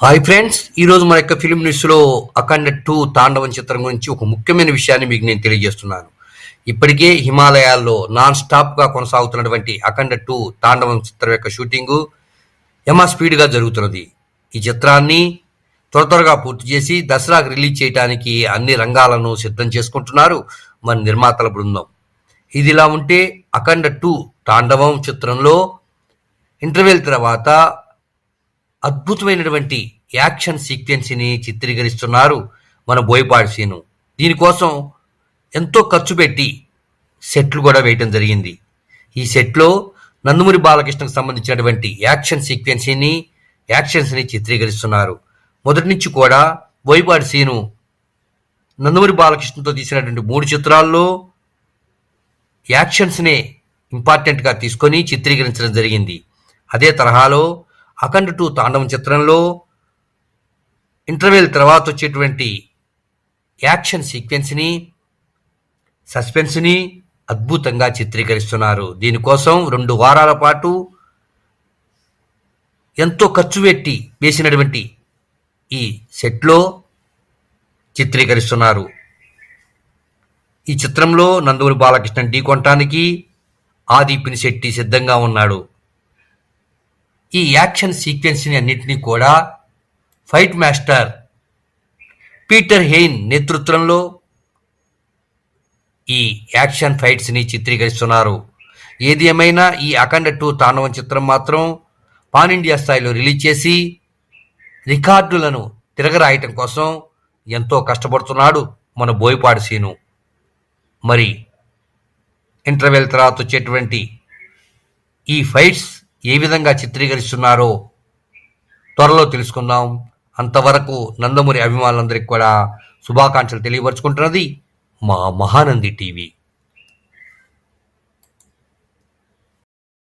Hi friends ఈరోజు మన యొక్క ఫిలిం న్యూస్లో అఖండ టూ తాండవం చిత్రం గురించి ఒక ముఖ్యమైన విషయాన్ని మీకు నేను తెలియజేస్తున్నాను. ఇప్పటికే హిమాలయాల్లో నాన్ స్టాప్గా కొనసాగుతున్నటువంటి అఖండ టూ తాండవం చిత్రం యొక్క షూటింగు యమ స్పీడ్గా జరుగుతున్నది. ఈ చిత్రాన్ని త్వర త్వరగా పూర్తి చేసి దసరాకు రిలీజ్ చేయడానికి అన్ని రంగాలను సిద్ధం చేసుకుంటున్నారు మన నిర్మాతల బృందం. ఇదిలా ఉంటే అఖండ టూ తాండవం చిత్రంలో ఇంటర్వెల్ తర్వాత అద్భుతమైనటువంటి యాక్షన్ సీక్వెన్స్ని చిత్రీకరిస్తున్నారు మన బోయపాడి సీను. దీనికోసం ఎంతో ఖర్చు పెట్టి సెట్లు కూడా వేయటం జరిగింది. ఈ సెట్లో నందమూరి బాలకృష్ణకు సంబంధించినటువంటి యాక్షన్ సీక్వెన్స్ని యాక్షన్స్ని చిత్రీకరిస్తున్నారు. మొదటి నుంచి కూడా బోయపాడి సీను నందమూరి బాలకృష్ణతో తీసినటువంటి మూడు చిత్రాల్లో యాక్షన్స్నే ఇంపార్టెంట్గా తీసుకొని చిత్రీకరించడం జరిగింది. అదే తరహాలో అఖండ టూ తాండవం చిత్రంలో ఇంటర్వెల్ తర్వాత వచ్చేటువంటి యాక్షన్ సీక్వెన్స్ని సస్పెన్స్ని అద్భుతంగా చిత్రీకరిస్తున్నారు. దీనికోసం రెండు వారాల పాటు ఎంతో ఖర్చు పెట్టి వేసినటువంటి ఈ సెట్లో చిత్రీకరిస్తున్నారు. ఈ చిత్రంలో నందమూరి బాలకృష్ణ ఢీకొనటానికి ఆది పినిశెట్టి సిద్ధంగా ఉన్నాడు. ఈ యాక్షన్ సీక్వెన్స్ని అన్నింటినీ కూడా ఫైట్ మాస్టర్ పీటర్ హెయిన్ నేతృత్వంలో ఈ యాక్షన్ ఫైట్స్ని చిత్రీకరిస్తున్నారు. ఏది ఏమైనా ఈ అఖండ టూ తాండవం చిత్రం మాత్రం పాన్ ఇండియా స్థాయిలో రిలీజ్ చేసి రికార్డులను తిరగరాయటం కోసం ఎంతో కష్టపడుతున్నాడు మన బోయపాడు సీను. మరి ఇంటర్వెల్ తర్వాత వచ్చేటువంటి ఈ ఫైట్స్ ఏ విధంగా చిత్రీకరిస్తున్నారో త్వరలో తెలుసుకుందాం. అంతవరకు నందమూరి అభిమానులందరికీ కూడా శుభాకాంక్షలు తెలియపరుచుకుంటున్నది మా మహానంది టీవీ.